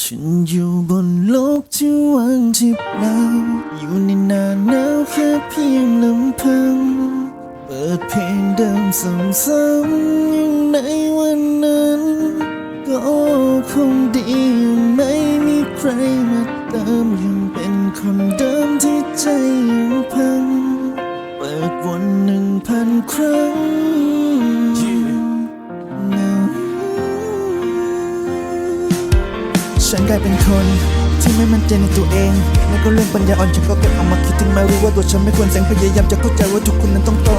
ฉันอยู่บนโลกที่ว่างที่เปล่าอยู่ในหน้าหนาวแค่เพียงลำพัง เปิดเพลงเดิมซ้ำๆอย่างในวันนั้น ก็คงดีไม่มีใครมาเติมยังเป็นคนเดิมที่ใจยังพัง เปิดวนหนึ่งพันครั้ง ฉันกลายเป็นคน ที่ไม่มั่นใจในตัวเอง แล้วก็เรื่องปัญญาอ่อนฉันก็เก็บเอามาคิดถึงไม่รู้ว่าตัวฉันไม่ควรแสงพยายามจะเข้าใจว่าทุกคนนั้นต้องโต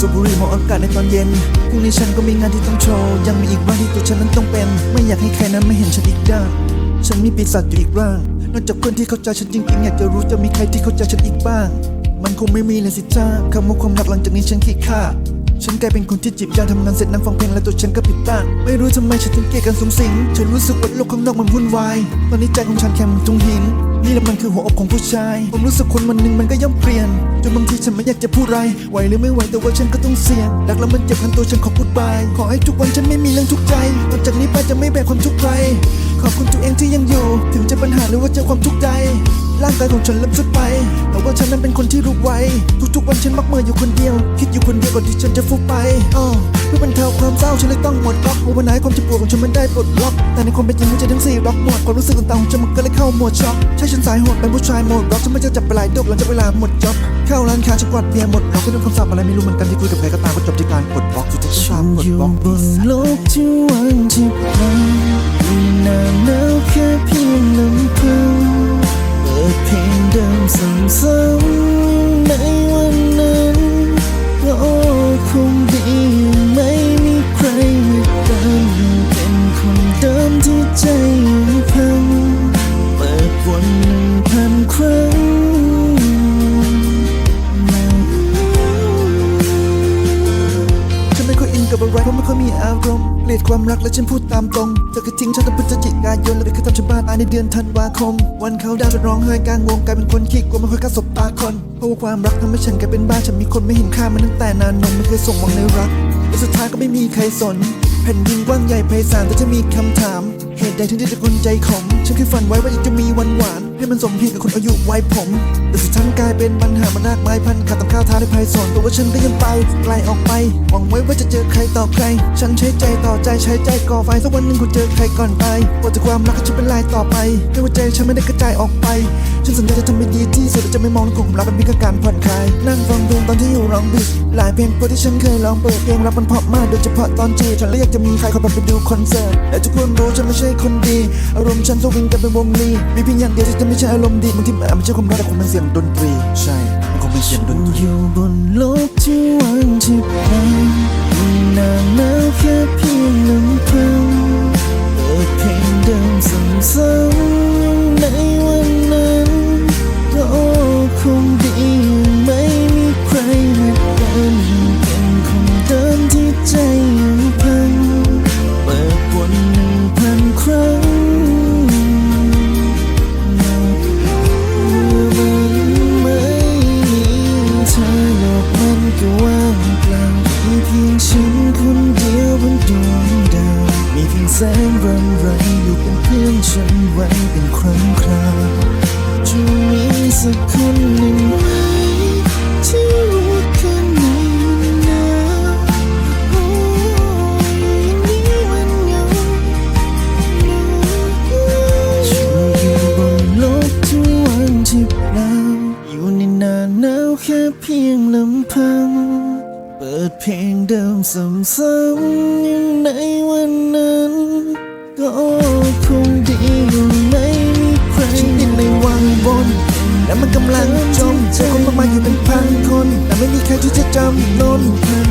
สูบบุหรี่มองอากาศในตอนเย็นพรุ่งนี้ฉันก็มีงานที่ต้องโชว์ ยังมีอีกบ้างที่ตัวฉันนั้นต้องเป็น ไม่อยากให้ใครนั้นไม่เห็นฉันอีกด้านฉันมีปีศาจอยู่อีกร่าง นอกจากคนที่เข้าใจฉันจริงๆอยากจะรู้จะมีใครที่เข้าใจฉันอีกบ้าง มันคงไม่มีเลยสิจ้าคำว่าความรักหลังจากนี้ฉันขี้ข้า ฉันกลายเป็นคนที่จีบยาทำงานเสร็จนั่งฟังเพลงแล้วตัวฉันก็ปิดตาไม่รู้ทำไมฉันถึงเกลียดการสูงสิง ฉันรู้สึกว่าโลกข้างนอกมันวุ่นวาย ตอนนี้ใจของฉันแค่เหมันจุงหิน นี่แหละมันคือหัวอกของผู้ชาย ผมรู้สึกคนวันหนึ่งมันก็ย่อมเปลี่ยน จนบางทีฉันไม่อยากจะพูดอะไร ไหวหรือไม่ไหวแต่ว่าฉันก็ต้องเสี่ยงรักแล้วมันเจ็บพันตัวฉันขอพูดบาย ขอให้ทุกวันฉันไม่มีเรื่องทุกข์ใจ ต่อจากนี้ไปจะไม่แบกความทุกข์ใคร ถึงจะปัญหาหรือว่าเจอความทุกข์ใจร่างกายของฉันเริ่มสุดไป แต่ว่าฉันนั้นเป็นคนที่รู้ไว้ทุกๆวันฉันมักเมื่ออยู่คนเดียว คิดอยู่คนเดียวก่อนที่ฉันจะฟุบไปอ้อเพื่อบรรเทาความเศร้าฉันเลยต้องหมดล็อกวันไหนความเจ็บปวดของฉันมันได้ปลดล็อก แต่ในความเป็นจริงหัวใจทั้งสี่ล็อกหมดความรู้สึกต่างๆของฉันมันก็เลยเข้าหมดช็อกใช่ฉันสายโหดเป็นผู้ชายหมดล็อกฉันไม่จะจับปลายดกหลังจากเวลาหมดจ็อบเข้าร้านค้าฉันกวาดเบียร์หมดล็อกไม่รู้คำศัพท์อะไรไม่รู้เหมือนกันที่คุยกับใครก็ตามก็จบที่การกดล็อกสุดท้ายฉันอยู่บนโลกที่ว่างที่เปล่าอยู่ใน หน้าหนาวแค่เพียงลำพังเปิดเพลงเดิมซ้ำๆในวันนั้น กับอะไรเพราะไม่ค่อยมีอารมณ์เกลียดความรักและฉันพูดตามตรงเธอคือทิ้งฉันตั้งพฤศจิกายนแล้วก็คือทำฉันบ้าตายในเดือนธันวาคม วันเขาดาวจะร้องไห้กลางวงกลายเป็นคนขี้กลัวไม่ค่อยกล้าสบตาคนเพราะว่าความรักทำให้ฉันกลายเป็นบ้าฉันมีคนไม่เห็นค่ามันตั้งแต่นานนมไม่เคยส่งหวังในรักและสุดท้ายก็ไม่มีใครสน แผ่นดินกว้างใหญ่ไพศาลแต่จะมีคำถามเห ใดถึงได้เป็นคนใจขมฉันเคยฝันไว้ว่าอยากจะมีวันหวาน ให้มันสมเพียงกับคนอายุวัยผม แต่สุดท้ายกลายเป็นปัญหามานากมายพันขาดต้องข้าวท้าในภายสนแต่ว่าฉันก็ยังไปไกลออกไป หวังไว้ว่าจะเจอใครต่อใคร ฉันใช้ใจต่อใจใช้ใจก่อไฟสักวันหนึ่งคุณเจอใครก่อนไปปวดจากความรักก็จะเป็นลายต่อไปให้หัวใจฉันไม่ได้กระจายออกไป ฉันสัญญาจะทำให้ดีที่สุดและจะไม่มองกลุ่มรักเป็นเพียงการผ่อนคลายนั่งฟังเพลงตอนที่อยู่ร้องบิสหลายเพลงโปรที่ฉันเคยร้องเปิดเพลงรักมันเพราะมากโดยเฉพาะตอนจีฉันเลยอยากจะมีใครคอยพาไปดูคอนเสิร์ตและทุกคนรู้ฉันไม่ใช่คนดี อารมณ์ฉันสวิงกันเป็นวงลีมีเพียงอย่างเดียวที่จะไม่ใช่อารมณ์ดีบางทีมันไม่ใช่ความรักแต่คงเป็นเสียงดนตรีใช่มันคงเป็นเสียงดนตรีอยู่บนโลกที่ว่างที่เปล่ามีหน้าหนาวแค่เพียงลำ อยู่เป็นเพื่อนฉันไว้เป็นครั้งคราวจะมีสักคนหนึ่งไหมที่รู้แค่ไหนมันหนาวโอ้ยอย่างนี้มันเหงาฉันอยู่บนโลกที่ว่างที่เปล่าอยู่ในหน้าหนาวแค่เพียงลำพัง เปิดเพลงเดิมซ้ำๆอย่างในวันนั้น แต่ไม่มีใครที่จะจำนน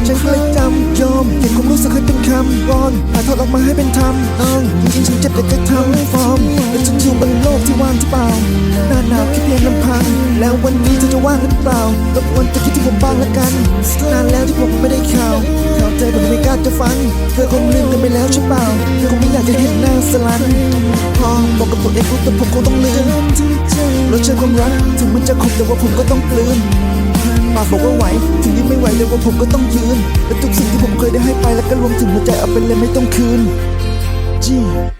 ฉันก็เลยจำยอมเก็บความรู้สึกให้เป็นคำกลอนถ่ายทอดออกมาให้เป็นธรรมนองจริงๆฉันเจ็บแต่แค่ทำฟอร์มและฉันอยู่บนโลกที่ว่างที่เปล่าหน้าหนาวแค่เพียงลำพัง แล้ววันนี้เธอจะว่างหรือเปล่ารบกวนจะคิดถึงผมบ้างละกันนานแล้วที่ผมไม่ได้ข่าวข่าวใจผมไม่กล้าจะฟังเธอคงลืมกันไปแล้วใช่เปล่าเธอคงไม่อยากจะเห็นหน้าสลันพอบอกกับตัวเองว่าแต่ผมคงต้องลืมรสชาติความรักถึงมันจะขมแต่ว่าผมก็ต้องกลืน มาบอกว่าไหว ถึงยังไม่ไหวเลยว่าผมก็ต้องยืน และทุกสิ่งที่ผมเคยได้ให้ไปแล้วก็รวมถึงหัวใจเอาเป็นเลยไม่ต้องคืนจี้